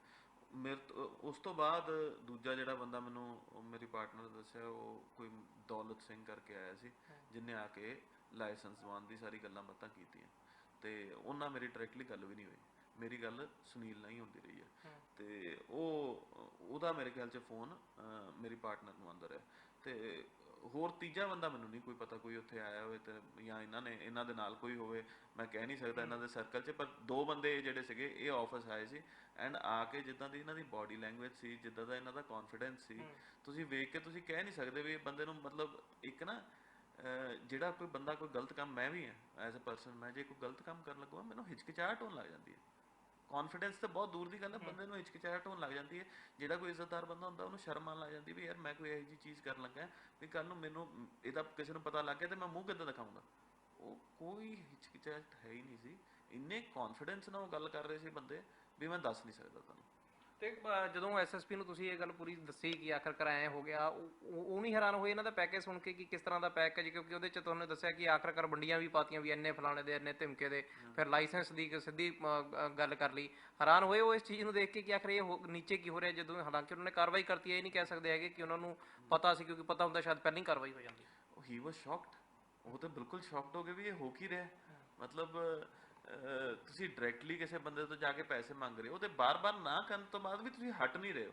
ਮੇਰੇ ਤੋਂ- ਉਸ ਤੋਂ ਬਾਅਦ ਦੂਜਾ ਜਿਹੜਾ ਬੰਦਾ ਮੈਨੂੰ ਉਹ ਮੇਰੀ ਪਾਰਟਨਰ ਦੱਸਿਆ ਉਹ ਕੋਈ ਦੌਲਤ ਸਿੰਘ ਕਰਕੇ ਆਇਆ ਸੀ ਜਿਨੇ ਆ ਕੇ ਲਾਇਸੈਂਸ ਦਵਾਉਣ ਦੀ ਸਾਰੀ ਗੱਲਾਂ ਬਾਤਾਂ ਕੀਤੀਆਂ। ਤੇ ਉਹਨਾਂ ਮੇਰੀ ਡਾਇਰੈਕਟਲੀ ਗੱਲ ਵੀ ਨਹੀਂ ਹੋਈ। ਮੇਰੀ ਗੱਲ ਸੁਨੀਲ ਨਾਲ ਹੀ ਹੁੰਦੀ ਰਹੀ ਹੈ। ਤੇ ਉਹ ਉਹਦਾ ਮੇਰੇ ਖਿਆਲ 'ਚ ਫੋਨ ਮੇਰੀ ਪਾਰਟਨਰ ਨੂੰ ਆਂਦਾ ਰਿਹਾ। ਤੇ ਹੋਰ ਤੀਜਾ ਬੰਦਾ ਮੈਨੂੰ ਨਹੀਂ ਕੋਈ ਪਤਾ ਕੋਈ ਉੱਥੇ ਆਇਆ ਹੋਵੇ ਤੇ ਜਾਂ ਇਹਨਾਂ ਨੇ ਇਹਨਾਂ ਦੇ ਨਾਲ ਕੋਈ ਹੋਵੇ ਮੈਂ ਕਹਿ ਨਹੀਂ ਸਕਦਾ ਇਹਨਾਂ ਦੇ ਸਰਕਲ 'ਚ ਪਰ ਦੋ ਬੰਦੇ ਜਿਹੜੇ ਸੀਗੇ ਇਹ ਆਫਿਸ ਆਏ ਸੀ ਐਂਡ ਆ ਕੇ ਜਿੱਦਾਂ ਦੀ ਇਹਨਾਂ ਦੀ ਬਾਡੀ ਲੈਂਗੁਏਜ ਸੀ ਜਿੱਦਾਂ ਦਾ ਇਹਨਾਂ ਦਾ ਕੌਨਫੀਡੈਂਸ ਸੀ ਤੁਸੀਂ ਵੇਖ ਕੇ ਤੁਸੀਂ ਕਹਿ ਨਹੀਂ ਸਕਦੇ ਵੀ ਇਹ ਬੰਦੇ ਨੂੰ ਮਤਲਬ ਇੱਕ ਨਾ ਜਿਹੜਾ ਕੋਈ ਬੰਦਾ ਕੋਈ ਗਲਤ ਕੰਮ ਮੈਂ ਵੀ ਹਾਂ ਐਜ਼ ਅ ਪਰਸਨ ਮੈਂ ਜੇ ਕੋਈ ਗਲਤ ਕੰਮ ਕਰਨ ਲੱਗੂਗਾ ਮੈਨੂੰ ਹਿਚਕਿਚਾਹਟ ਹੋਣ ਲੱਗ ਜਾਂਦੀ ਹੈ। ਕੌਨਫੀਡੈਂਸ ਤਾਂ ਬਹੁਤ ਦੂਰ ਦੀ ਗੱਲ ਹੈ ਬੰਦੇ ਨੂੰ ਹਿਚਕਿਚਾਹਟ ਹੋਣ ਲੱਗ ਜਾਂਦੀ ਹੈ। ਜਿਹੜਾ ਕੋਈ ਇੱਜ਼ਤਦਾਰ ਬੰਦਾ ਹੁੰਦਾ ਉਹਨੂੰ ਸ਼ਰਮ ਆਉਣ ਲੱਗ ਜਾਂਦੀ ਵੀ ਯਾਰ ਮੈਂ ਕੋਈ ਇਹੋ ਜਿਹੀ ਚੀਜ਼ ਕਰਨ ਲੱਗਾ ਵੀ ਕੱਲ ਨੂੰ ਮੈਨੂੰ ਇਹਦਾ ਕਿਸੇ ਨੂੰ ਪਤਾ ਲੱਗ ਗਿਆ ਤੇ ਮੈਂ ਮੂੰਹ ਕਿੱਦਾਂ ਦਿਖਾਊਂਗਾ। ਉਹ ਕੋਈ ਹਿਚਕਿਚਾਹਟ ਹੈ ਹੀ ਨਹੀਂ ਸੀ। ਇੰਨੇ ਕੌਨਫੀਡੈਂਸ ਨਾਲ ਉਹ ਗੱਲ ਕਰ ਰਹੇ ਸੀ ਬੰਦੇ ਵੀ ਮੈਂ ਦੱਸ ਨਹੀਂ ਸਕਦਾ ਤੁਹਾਨੂੰ। ਤੇ ਜਦੋਂ ਐਸਐਸਪੀ ਨੂੰ ਤੁਸੀਂ ਇਹ ਗੱਲ ਪੂਰੀ ਦੱਸੀ ਕਿ ਆਖਰਕਾਰ ਐ ਹੋ ਗਿਆ ਉਹ ਨਹੀਂ ਹੈਰਾਨ ਹੋਏ ਇਹਨਾਂ ਦਾ ਪੈਕੇਜ ਸੁਣ ਕੇ ਕਿ ਕਿਸ ਤਰ੍ਹਾਂ ਦਾ ਪੈਕੇਜ ਕਿਉਂਕਿ ਉਹਦੇ ਚ ਤੁਹਾਨੂੰ ਦੱਸਿਆ ਕਿ ਆਖਰਕਾਰ ਵੰਡੀਆਂ ਵੀ ਪਾਤੀਆਂ ਵੀ ਇੰਨੇ ਫਲਾਣੇ ਦੇ ਇੰਨੇ ਧਮਕੇ ਦੇ ਫਿਰ ਲਾਇਸੈਂਸ ਦੀ ਸਿੱਧੀ ਗੱਲ ਕਰ ਲਈ। ਹੈਰਾਨ ਹੋਏ ਉਹ ਇਸ ਚੀਜ਼ ਨੂੰ ਦੇਖ ਕੇ ਕਿ ਆਖਰ ਇਹ ਨੀਚੇ ਕੀ ਹੋ ਰਿਹਾ ਜਦੋਂ ਹਾਲਾਂਕਿ ਉਹਨਾਂ ਨੇ ਕਾਰਵਾਈ ਕਰਤੀ ਇਹ ਨਹੀਂ ਕਹਿ ਸਕਦੇ ਹੈਗੇ ਕਿ ਉਹਨਾਂ ਨੂੰ ਪਤਾ ਸੀ ਕਿਉਂਕਿ ਪਤਾ ਹੁੰਦਾ ਸ਼ਾਇਦ ਪਹਿਲਾਂ ਹੀ ਕਾਰਵਾਈ ਹੋ ਜਾਂਦੀ। ਹੀ ਵਾਸ ਸ਼ੌਕਡ ਉਹ ਤਾਂ ਬਿਲਕੁਲ ਸ਼ੌਕਡ ਹੋ ਗਏ ਵੀ ਇਹ ਹੋ ਕੀ ਰਿਹਾ? ਮਤਲਬ ਤੁਸੀਂ ਡਾਇਰੈਕਟਲੀ ਕਿਸੇ ਬੰਦੇ ਤੋਂ ਜਾ ਕੇ ਪੈਸੇ ਮੰਗ ਰਹੇ ਹੋ ਤੇ ਬਾਰ-ਬਾਰ ਨਾ ਕਰਨ ਤੋਂ ਬਾਅਦ ਵੀ ਤੁਸੀਂ ਹਟ ਨਹੀਂ ਰਹੇ ਹੋ,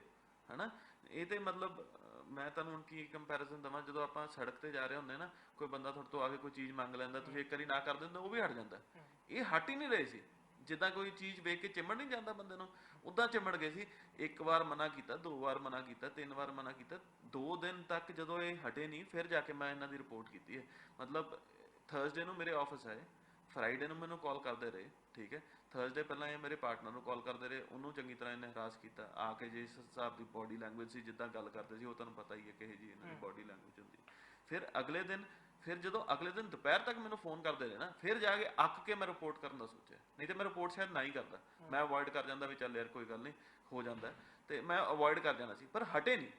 ਹਨਾ? ਇਹ ਤੇ ਮਤਲਬ ਮੈਂ ਤੁਹਾਨੂੰ ਹੁਣ ਕੀ ਕੰਪੈਰੀਜ਼ਨ ਦਵਾਂ, ਜਦੋਂ ਆਪਾਂ ਸੜਕ ਤੇ ਜਾ ਰਹੇ ਹੁੰਦੇ ਨਾ, ਕੋਈ ਬੰਦਾ ਤੁਹਾਡੇ ਤੋਂ ਆ ਕੇ ਕੋਈ ਚੀਜ਼ ਮੰਗ ਲੈਂਦਾ, ਤੁਸੀਂ ਇੱਕ ਵਾਰੀ ਨਾ ਕਰ ਦਿੰਦੇ, ਉਹ ਵੀ ਹਟ ਜਾਂਦਾ। ਇਹ ਹਟ ਹੀ ਨਹੀਂ ਰਹੇ ਸੀ। ਜਿੱਦਾਂ ਕੋਈ ਚੀਜ਼ ਵੇਖ ਕੇ ਚਿਮੜ ਨਹੀਂ ਜਾਂਦਾ ਬੰਦੇ ਨੂੰ, ਉਦਾਂ ਚਿਮੜ ਗਏ ਸੀ। ਇੱਕ ਵਾਰ ਮਨਾ ਕੀਤਾ, ਦੋ ਵਾਰ ਮਨਾ ਕੀਤਾ, ਤਿੰਨ ਵਾਰ ਮਨਾ ਕੀਤਾ, ਦੋ ਦਿਨ ਤੱਕ ਜਦੋਂ ਇਹ ਹਟੇ ਨਹੀਂ, ਫਿਰ ਜਾ ਕੇ ਮੈਂ ਇਹਨਾਂ ਦੀ ਰਿਪੋਰਟ ਕੀਤੀ ਹੈ। ਮਤਲਬ ਥਰਸਡੇ ਨੂੰ ਮੇਰੇ ਆਫਿਸ ਆਏ। ਫਰਾਈਡੇ ਨੂੰ ਮੈਨੂੰ ਕਾਲ ਕਰਦੇ ਰਹੇ ਠੀਕ ਹੈ? ਥਰਸਡੇ ਪਹਿਲਾਂ ਇਹ ਮੇਰੇ ਪਾਰਟਨਰ ਨੂੰ ਕਾਲ ਕਰਦੇ ਰਹੇ ਉਹਨੂੰ ਚੰਗੀ ਤਰ੍ਹਾਂ ਇਹਨੇ ਹਰਾਸ ਕੀਤਾ। ਆ ਕੇ ਜਿਸ ਹਿਸਾਬ ਦੀ ਬਾਡੀ ਲੈਂਗੁਏਜ ਸੀ ਜਿੱਦਾਂ ਗੱਲ ਕਰਦੇ ਸੀ ਉਹ ਤੁਹਾਨੂੰ ਪਤਾ ਹੀ ਹੈ ਕਿਹੇ ਜੀ ਇਹਨਾਂ ਦੀ ਬਾਡੀ ਲੈਂਗੁਏਜ ਹੁੰਦੀ ਫਿਰ ਅਗਲੇ ਦਿਨ ਫਿਰ ਜਦੋਂ ਅਗਲੇ ਦਿਨ ਦੁਪਹਿਰ ਤੱਕ ਮੈਨੂੰ ਫੋਨ ਕਰਦੇ ਰਹੇ ਨਾ ਫਿਰ ਜਾ ਕੇ ਅੱਕ ਕੇ ਮੈਂ ਰਿਪੋਰਟ ਕਰਨ ਦਾ ਸੋਚਿਆ। ਨਹੀਂ ਤੇ ਮੈਂ ਰਿਪੋਰਟ ਸ਼ਾਇਦ ਨਾ ਹੀ ਕਰਦਾ। ਮੈਂ ਅਵੋਇਡ ਕਰ ਜਾਂਦਾ ਵੀ ਚੱਲ ਯਾਰ ਕੋਈ ਗੱਲ ਨਹੀਂ ਹੋ ਜਾਂਦਾ। ਤੇ ਮੈਂ ਅਵੋਇਡ ਕਰ ਜਾਣਾ ਸੀ ਪਰ ਹਟੇ ਨਹੀਂ।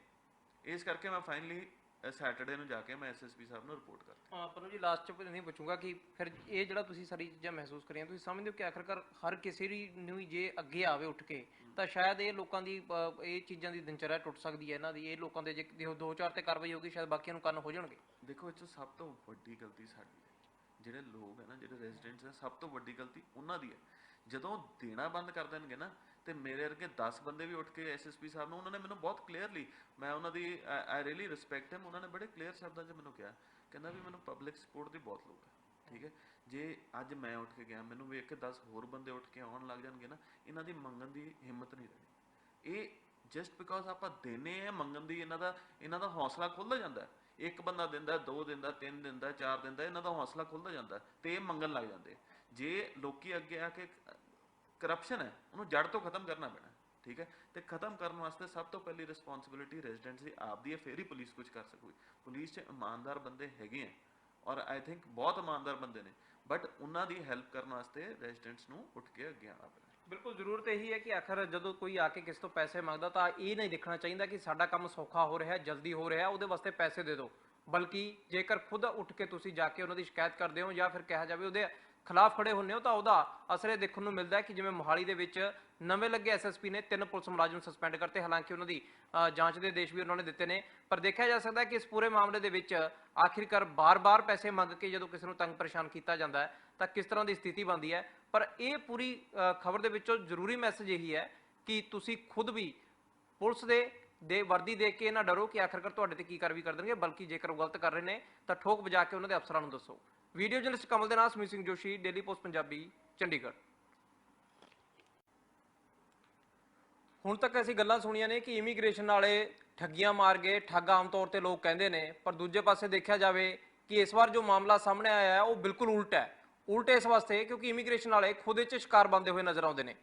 ਇਸ ਕਰਕੇ ਮੈਂ ਫਾਈਨਲੀ ਸੈਟਰਡੇ ਨੂੰ ਜਾ ਕੇ ਮੈਂ ਐਸਐਸਪੀ ਸਾਹਿਬ ਨੂੰ ਰਿਪੋਰਟ ਕਰਤੀ ਹਾਂ ਪਰ ਜੀ ਲਾਸਟ ਚ ਨਹੀਂ ਪੁੱਛੂੰਗਾ ਕਿ ਫਿਰ ਇਹ ਜਿਹੜਾ ਤੁਸੀਂ ਸਾਰੀ ਚੀਜ਼ਾਂ ਮਹਿਸੂਸ ਕਰੀਆਂ ਤੁਸੀਂ ਸਮਝਦੇ ਹੋ ਕਿ ਆਖਰਕਾਰ ਹਰ ਕਿਸੇ ਦੀ ਨੂੰ ਜੇ ਅੱਗੇ ਆਵੇ ਉੱਠ ਕੇ ਤਾਂ ਸ਼ਾਇਦ ਇਹ ਲੋਕਾਂ ਦੀ ਇਹ ਚੀਜ਼ਾਂ ਦੀ ਦਿਨਚਰਿਆ ਟੁੱਟ ਸਕਦੀ ਹੈ ਇਹਨਾਂ ਦੀ ਇਹ ਲੋਕਾਂ ਦੇ ਜੇ ਦੋ ਚਾਰ ਤੇ ਕਾਰਵਾਈ ਹੋਗੀ ਸ਼ਾਇਦ ਬਾਕੀਆਂ ਨੂੰ ਕੰਨ ਹੋ ਜਾਣਗੇ। ਦੇਖੋ ਇਹ ਸਭ ਤੋਂ ਵੱਡੀ ਗਲਤੀ ਸਾਡੀ ਹੈ। ਜਿਹੜੇ ਲੋਕ ਹੈ ਨਾ ਜਿਹੜੇ ਰੈਜ਼ੀਡੈਂਟਸ ਹੈ ਸਭ ਤੋਂ ਵੱਡੀ ਗਲਤੀ ਉਹਨਾਂ ਦੀ ਹੈ। ਜਦੋਂ ਦੇਣਾ ਬੰਦ ਕਰ ਦੇਣਗੇ ਨਾ ਤੇ ਮੇਰੇ ਵਰਗੇ 10 ਬੰਦੇ ਵੀ ਉੱਠ ਕੇ ਐਸਐਸਪੀ ਸਾਹਿਬ ਨੂੰ, ਉਹਨਾਂ ਨੇ ਮੈਨੂੰ ਬਹੁਤ ਕਲੀਅਰਲੀ ਮੈਂ ਉਹਨਾਂ ਦੀ ਆਈ ਰੀਲੀ ਰਿਸਪੈਕਟ ਹਿਮ ਉਹਨਾਂ ਨੇ ਬੜੇ ਕਲੀਅਰ ਸ਼ਬਦਾਂ 'ਚ ਮੈਨੂੰ ਕਿਹਾ। ਕਹਿੰਦਾ ਵੀ ਮੈਨੂੰ ਪਬਲਿਕ ਸਪੋਰਟ ਦੀ ਬਹੁਤ ਲੋੜ ਹੈ, ਠੀਕ ਹੈ? ਜੇ ਅੱਜ ਮੈਂ ਉੱਠ ਕੇ ਗਿਆ, ਮੈਨੂੰ ਵੇਖ ਕੇ 10 ਹੋਰ ਬੰਦੇ ਉੱਠ ਕੇ ਆਉਣ ਲੱਗ ਜਾਣਗੇ ਨਾ, ਇਹਨਾਂ ਦੀ ਮੰਗਣ ਦੀ ਹਿੰਮਤ ਨਹੀਂ ਰਹਿਣੀ। ਇਹ ਜਸਟ ਬਿਕੋਜ਼ ਆਪਾਂ ਦੇਨੇ ਆ ਮੰਗਣ ਦੀ ਇਹਨਾਂ ਦਾ ਇਹਨਾਂ ਦਾ ਹੌਸਲਾ ਖੁੱਲਦਾ ਜਾਂਦਾ ਇੱਕ ਬੰਦਾ ਦਿੰਦਾ ਦੋ ਦਿੰਦਾ ਤਿੰਨ ਦਿੰਦਾ ਚਾਰ ਦਿੰਦਾ ਇਹਨਾਂ ਦਾ ਹੌਸਲਾ ਖੁੱਲਦਾ ਜਾਂਦਾ ਹੈ ਤੇ ਇਹ ਮੰਗਣ ਲੱਗ ਜਾਂਦੇ ਜੇ ਲੋਕੀ ਅੱਗੇ ਆ ਕੇ ਕਰਪਸ਼ਨ ਹੈ, ਉਹਨੂੰ ਜੜ ਤੋਂ ਖਤਮ ਕਰਨਾ ਪੈਣਾ, ਠੀਕ ਹੈ? ਤੇ ਖਤਮ ਕਰਨ ਵਾਸਤੇ ਸਭ ਤੋਂ ਪਹਿਲੀ ਰਿਸਪੌਂਸਿਬਿਲਿਟੀ ਰੈਜ਼ੀਡੈਂਟਸ ਦੀ ਆਪਦੀ ਹੈ, ਫੇਰ ਹੀ ਪੁਲਿਸ ਕੁਝ ਕਰ ਸਕੂਗੀ। ਪੁਲਿਸ 'ਚ ਇਮਾਨਦਾਰ ਬੰਦੇ ਹੈਗੇ ਆ, ਔਰ ਆਈ ਥਿੰਕ ਬਹੁਤ ਇਮਾਨਦਾਰ ਬੰਦੇ ਨੇ ਬਟ ਉਹਨਾਂ ਦੀ ਹੈਲਪ ਕਰਨ ਵਾਸਤੇ ਰੈਜ਼ੀਡੈਂਟਸ ਨੂੰ ਉੱਠ ਕੇ ਅੱਗੇ ਆਉਣਾ ਪੈਣਾ। ਬਿਲਕੁਲ, ਜ਼ਰੂਰਤ ਇਹੀ ਹੈ ਕਿ ਆਖਰ ਜਦੋਂ ਕੋਈ ਆ ਕੇ ਕਿਸ ਤੋਂ ਪੈਸੇ ਮੰਗਦਾ, ਤਾਂ ਇਹ ਨਹੀਂ ਦੇਖਣਾ ਚਾਹੀਦਾ ਕਿ ਸਾਡਾ ਕੰਮ ਸੌਖਾ ਹੋ ਰਿਹਾ, ਜਲਦੀ ਹੋ ਰਿਹਾ, ਉਹਦੇ ਵਾਸਤੇ ਪੈਸੇ ਦੇ ਦਿਓ। ਬਲਕਿ ਜੇਕਰ ਖੁਦ ਉੱਠ ਕੇ ਤੁਸੀਂ ਜਾ ਕੇ ਉਹਨਾਂ ਦੀ ਸ਼ਿਕਾਇਤ ਕਰਦੇ ਹੋ ਜਾਂ ਫਿਰ ਕਿਹਾ ਜਾਵੇ ਉਹਦੇ ਖਿਲਾਫ ਖੜੇ ਹੁੰਨੇ ਹੋ ਤਾਂ ਉਹਦਾ ਅਸਰ ਇਹ ਦੇਖਣ ਨੂੰ ਮਿਲਦਾ ਹੈ ਕਿ ਜਿਵੇਂ ਮੋਹਾਲੀ ਦੇ ਵਿੱਚ ਨਵੇਂ ਲੱਗੇ ਐਸਐਸਪੀ ਨੇ ਤਿੰਨ ਪੁਲਿਸ ਮੁਲਾਜ਼ਮ ਸਸਪੈਂਡ ਕਰਤੇ, ਹਾਲਾਂਕਿ ਉਹਨਾਂ ਦੀ ਜਾਂਚ ਦੇ ਆਦੇਸ਼ ਵੀ ਉਹਨਾਂ ਨੇ ਦਿੱਤੇ ਨੇ, ਪਰ ਦੇਖਿਆ ਜਾ ਸਕਦਾ ਹੈ ਕਿ ਇਸ ਪੂਰੇ ਮਾਮਲੇ ਦੇ ਵਿੱਚ ਆਖਿਰਕਾਰ ਬਾਰ-ਬਾਰ ਪੈਸੇ ਮੰਗ ਕੇ ਜਦੋਂ ਕਿਸੇ ਨੂੰ ਤੰਗ ਪਰੇਸ਼ਾਨ ਕੀਤਾ ਜਾਂਦਾ ਹੈ, ਤਾਂ ਕਿਸ ਤਰ੍ਹਾਂ ਦੀ ਸਥਿਤੀ ਬਣਦੀ ਹੈ? ਪਰ ਇਹ ਪੂਰੀ ਖਬਰ ਦੇ ਵਿੱਚੋਂ ਜ਼ਰੂਰੀ ਮੈਸੇਜ ਇਹੀ ਹੈ ਕਿ ਤੁਸੀਂ ਖੁਦ ਵੀ ਪੁਲਿਸ ਦੇ ਦੇ ਵਰਦੀ ਦੇਖ ਕੇ ਨਾ ਡਰੋ ਕਿ ਆਖਰਕਾਰ ਤੁਹਾਡੇ ਤੇ ਕੀ ਕਾਰਵਾਈ ਕਰ ਦੇਣਗੇ, ਬਲਕਿ ਜੇਕਰ ਉਹ ਗਲਤ ਕਰ ਰਹੇ ਨੇ ਤਾਂ ਠੋਕ ਵਜਾ ਕੇ ਉਹਨਾਂ ਦੇ ਅਫਸਰਾਂ ਨੂੰ ਦੱਸੋ। ਵੀਡੀਓ ਜਰਨਲਿਸਟ ਕਮਲ ਦੇ ਨਾਲ ਸਮੀਰ ਸਿੰਘ ਜੋਸ਼ੀ ਡੇਲੀ ਪੋਸਟ ਪੰਜਾਬੀ, ਚੰਡੀਗੜ੍ਹ। ਹੁਣ ਤੱਕ ਅਸੀਂ ਗੱਲਾਂ ਸੁਣੀਆਂ ਨੇ ਕਿ ਇਮੀਗ੍ਰੇਸ਼ਨ ਵਾਲੇ ਠੱਗੀਆਂ ਮਾਰ ਗਏ, ਠੱਗ ਆਮ ਤੌਰ ਤੇ ਲੋਕ ਕਹਿੰਦੇ ਨੇ, ਪਰ ਦੂਜੇ ਪਾਸੇ ਦੇਖਿਆ ਜਾਵੇ ਕਿ ਇਸ ਵਾਰ ਜੋ ਮਾਮਲਾ ਸਾਹਮਣੇ ਆਇਆ ਹੈ, ਉਹ ਬਿਲਕੁਲ ਉਲਟ ਹੈ। ਉਲਟ ਇਸ ਵਾਸਤੇ ਕਿਉਂਕਿ ਇਮੀਗ੍ਰੇਸ਼ਨ ਵਾਲੇ ਖੁਦ ਇਹ 'ਚ ਸ਼ਿਕਾਰ ਬਣਦੇ ਹੋਏ ਨਜ਼ਰ ਆਉਂਦੇ ਨੇ।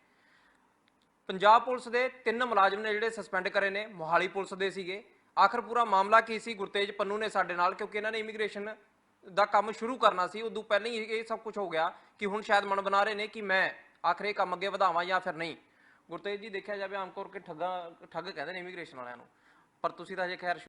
ਪੰਜਾਬ ਪੁਲਿਸ ਦੇ ਤਿੰਨ ਮੁਲਾਜ਼ਮ ਨੇ ਜਿਹੜੇ ਸਸਪੈਂਡ ਕਰੇ ਨੇ, ਮੋਹਾਲੀ ਪੁਲਿਸ ਦੇ ਸੀਗੇ। ਆਖਰ ਪੂਰਾ ਮਾਮਲਾ ਕੀ ਸੀ? ਗੁਰਤੇਜ ਪੰਨੂ ਨੇ ਸਾਡੇ ਨਾਲ ਕਿਉਂਕਿ ਇਹਨਾਂ ਨੇ ਇਮੀਗ੍ਰੇਸ਼ਨ ਦਾ ਕੰਮ ਸ਼ੁਰੂ ਕਰਨਾ ਸੀ, ਉਦੋਂ ਪਹਿਲਾਂ ਹੀ ਇਹ ਸਭ ਕੁਝ ਹੋ ਗਿਆ ਕਿ ਹੁਣ ਸ਼ਾਇਦ ਮਨ ਬਣਾ ਰਹੇ ਨੇ ਕਿ ਮੈਂ ਆਖਰ ਕੰਮ ਅੱਗੇ ਵਧਾਵਾਂ ਜਾਂ ਫਿਰ ਨਹੀਂ। ਗੁਰਤੇਜ ਜੀ ਦੇਖਿਆ ਜਾਵੇ, ਆਮ ਤੌਰ ਤੇ ਠੱਗਾ, ਠੱਗ ਕਹਿੰਦੇ ਨੇ ਇਮੀਗ੍ਰੇਸ਼ਨ ਵਾਲਿਆਂ ਨੂੰ। ਪਰ ਤੁਸੀਂ ਤਾਂ ਹਜੇ ਖੈਰ